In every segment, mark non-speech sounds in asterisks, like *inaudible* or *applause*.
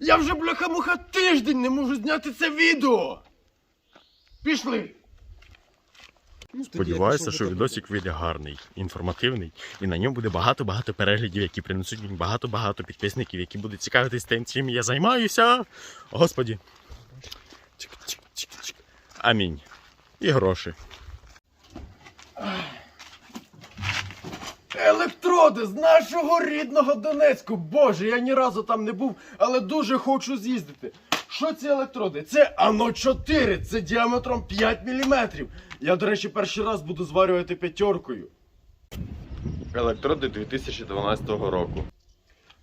Я вже бляха-муха тиждень не можу зняти це відео. Пішли. Сподіваюся, що відосик вийде гарний, інформативний, і на ньому буде багато-багато переглядів, які принесуть мені багато-багато підписників, які будуть цікавитись тим, чим я займаюся. Господі. Амінь. І гроші. Електроди з нашого рідного Донецьку. Боже, я ні разу там не був, але дуже хочу з'їздити. Що ці електроди? Це ано 4, це діаметром 5 мм. Я, до речі, перший раз буду зварювати п'ятеркою. Електроди 2012 року.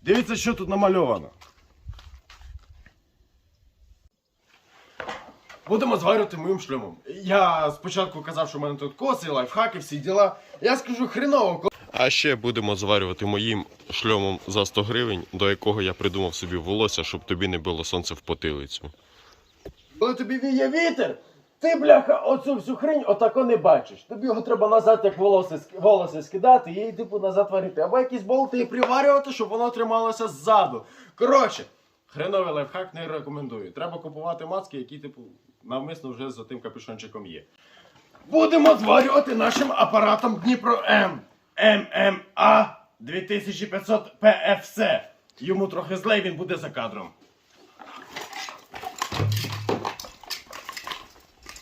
Дивіться, що тут намальовано. Будемо зварювати моїм шлюмом. Я спочатку казав, що в мене тут коси, лайфхаки, всі діла. Я скажу хреново, А ще будемо зварювати моїм шльомом за 100 гривень, до якого я придумав собі волосся, щоб тобі не було сонце в потилицю. Коли тобі віє вітер, ти, бляха, оцю всю хрень отако не бачиш. Тобі його треба назад, як волоси, волоси скидати і типу назад варити. Або якісь болти і приварювати, щоб воно трималося ззаду. Коротше, хреновий лайфхак не рекомендую. Треба купувати маски, які, типу, навмисно вже за тим капюшончиком є. Будемо зварювати нашим апаратом Дніпро М. ММА 2500 ПФС. Йому трохи злей, він буде за кадром.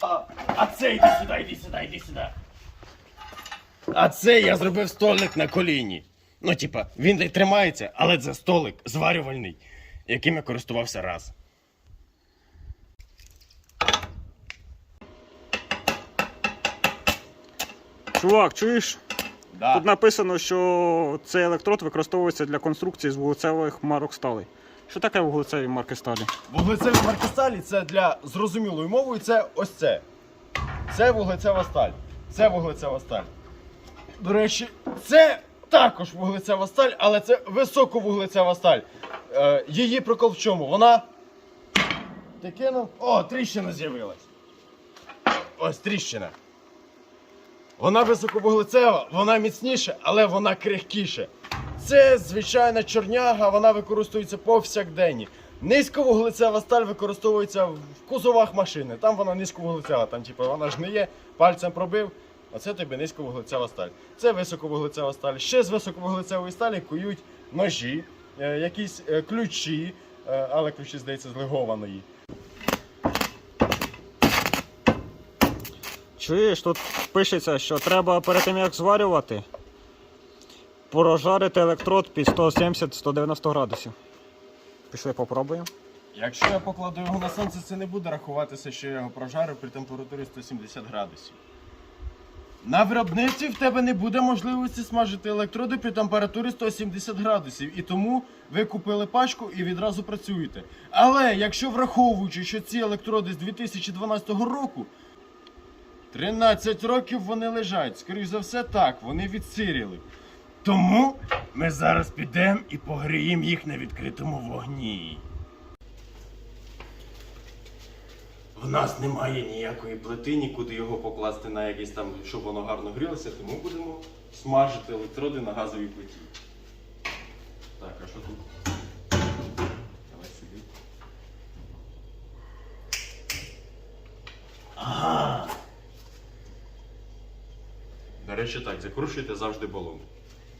А, а це йди сюди, йди сюди, йди сюди. А це я зробив столик на коліні. Ну, типа, він не тримається, але це столик зварювальний, яким я користувався раз. Чувак, чуєш? Да. Тут написано, що цей електрод використовується для конструкції з вуглецевих марок сталі. Що таке вуглецеві марки сталі? Вуглецеві марки сталі це для зрозумілою мовою, це ось це. Це вуглецева сталь. Це вуглецева сталь. До речі, це також вуглецева сталь, але це високовуглецева сталь. Е, її прикол в чому? Вона. Ти кинув. О, тріщина з'явилась. Ось тріщина. Вона високовуглецева, вона міцніша, але вона крихкіша. Це звичайна чорняга, вона використовується повсякденні. Низьковуглецева сталь використовується в кузовах машини. Там вона низьковуглецева, там типу, вона ж не є, пальцем пробив. А це тобі низьковуглецева сталь. Це високовуглецева сталь. Ще з високовуглецевої сталі кують ножі, е, якісь е, ключі, е, але ключі, здається, з. Чуєш, тут пишеться, що треба перед тим як зварювати, прожарити електрод під 170-190 градусів. Пішли попробуємо. Якщо я покладу його на сонце, це не буде рахуватися, що я його прожарю при температурі 170 градусів. На виробництві в тебе не буде можливості смажити електроди при температурі 170 градусів, і тому ви купили пачку і відразу працюєте. Але якщо враховуючи, що ці електроди з 2012 року, 13 років вони лежать, скоріш за все так, вони відсиріли. Тому ми зараз підемо і погріємо їх на відкритому вогні. В нас немає ніякої плити, нікуди його покласти на якийсь там, щоб воно гарно грілося, тому будемо смажити електроди на газовій плиті. Так, а що тут? До речі, так, закрушуйте завжди балон.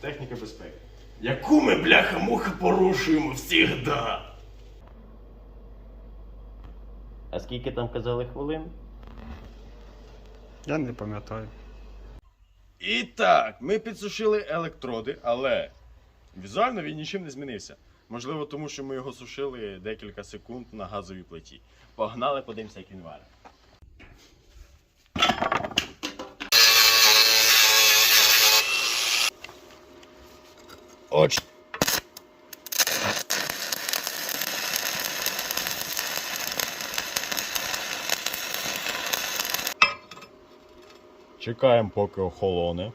Техніка безпеки. Яку ми, бляха-муха, порушуємо всігда? А скільки там казали хвилин? Я не пам'ятаю. І так, ми підсушили електроди, але візуально він нічим не змінився. Можливо, тому що ми його сушили декілька секунд на газовій плиті. Погнали, подивимося, як він варить. Оч. Чекаємо, поки охолоне.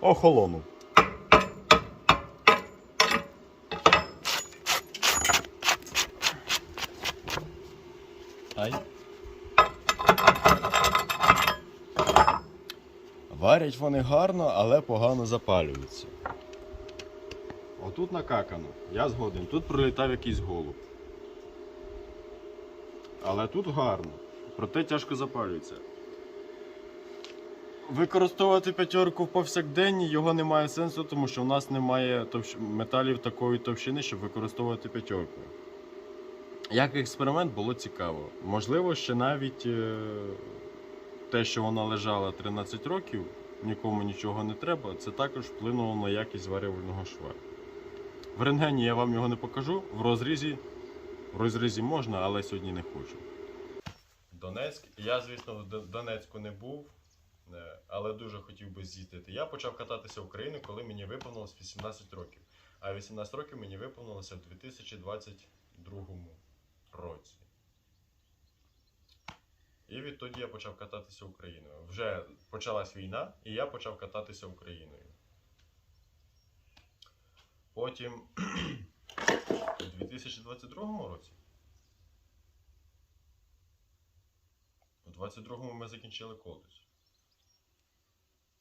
Охолонув. Ай. Варять вони гарно, але погано запалюються. Отут накакано, я згоден. Тут прилітав якийсь голуб. Але тут гарно. Проте тяжко запалюється. Використовувати п'ятерку в повсякденні його немає сенсу, тому що в нас немає металів такої товщини, щоб використовувати п'ятерку. Як експеримент було цікаво. Можливо, ще навіть е... те, що вона лежала 13 років, нікому нічого не треба, це також вплинуло на якість зварювального шва. В рентгені я вам його не покажу, в розрізі, в розрізі можна, але сьогодні не хочу. Донецьк. Я, звісно, в Донецьку не був, е, але дуже хотів би з'їздити. Я почав кататися Україною, коли мені виповнилось 18 років. А 18 років мені виповнилося в 2022 році. І відтоді я почав кататися Україною. Вже почалась війна, і я почав кататися Україною. Потім *clears throat* у 2022 році. У 22-му ми закінчили коледж.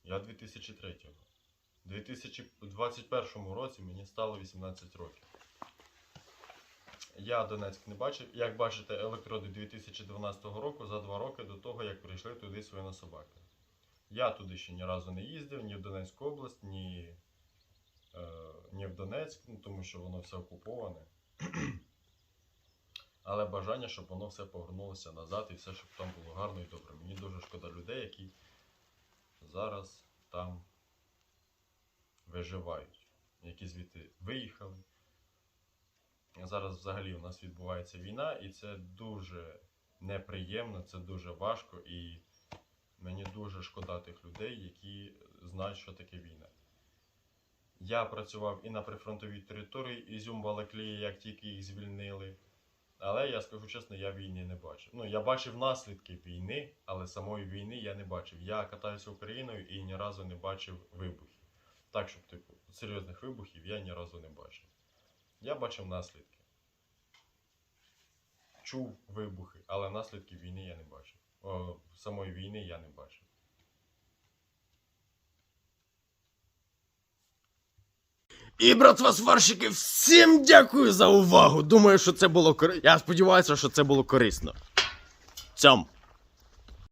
Я 2003-го. У 2021 році мені стало 18 років. Я Донецьк не бачив. Як бачите, електроди 2012 року за два роки до того, як прийшли туди свої собаки. Я туди ще ні разу не їздив, ні в Донецьку область, ні, е, ні в Донецьк, ну, тому що воно все окуповане. *clears throat* Але бажання, щоб воно все повернулося назад і все, щоб там було гарно і добре. Мені дуже шкода людей, які зараз там виживають, які звідти виїхали. Зараз взагалі у нас відбувається війна, і це дуже неприємно, це дуже важко, і мені дуже шкода тих людей, які знають, що таке війна. Я працював і на прифронтовій території Ізюм Балаклії, як тільки їх звільнили. Але я скажу чесно, я війни не бачив. Ну, я бачив наслідки війни, але самої війни я не бачив. Я катаюся Україною і ні разу не бачив вибухів. Так, щоб типу, серйозних вибухів я ні разу не бачив. Я бачив наслідки. Чув вибухи, але наслідків війни я не бачив. О, самої війни я не бачив. І, братва сварщики, всім дякую за увагу. Думаю, що це було корисно. Я сподіваюся, що це було корисно. Цьом.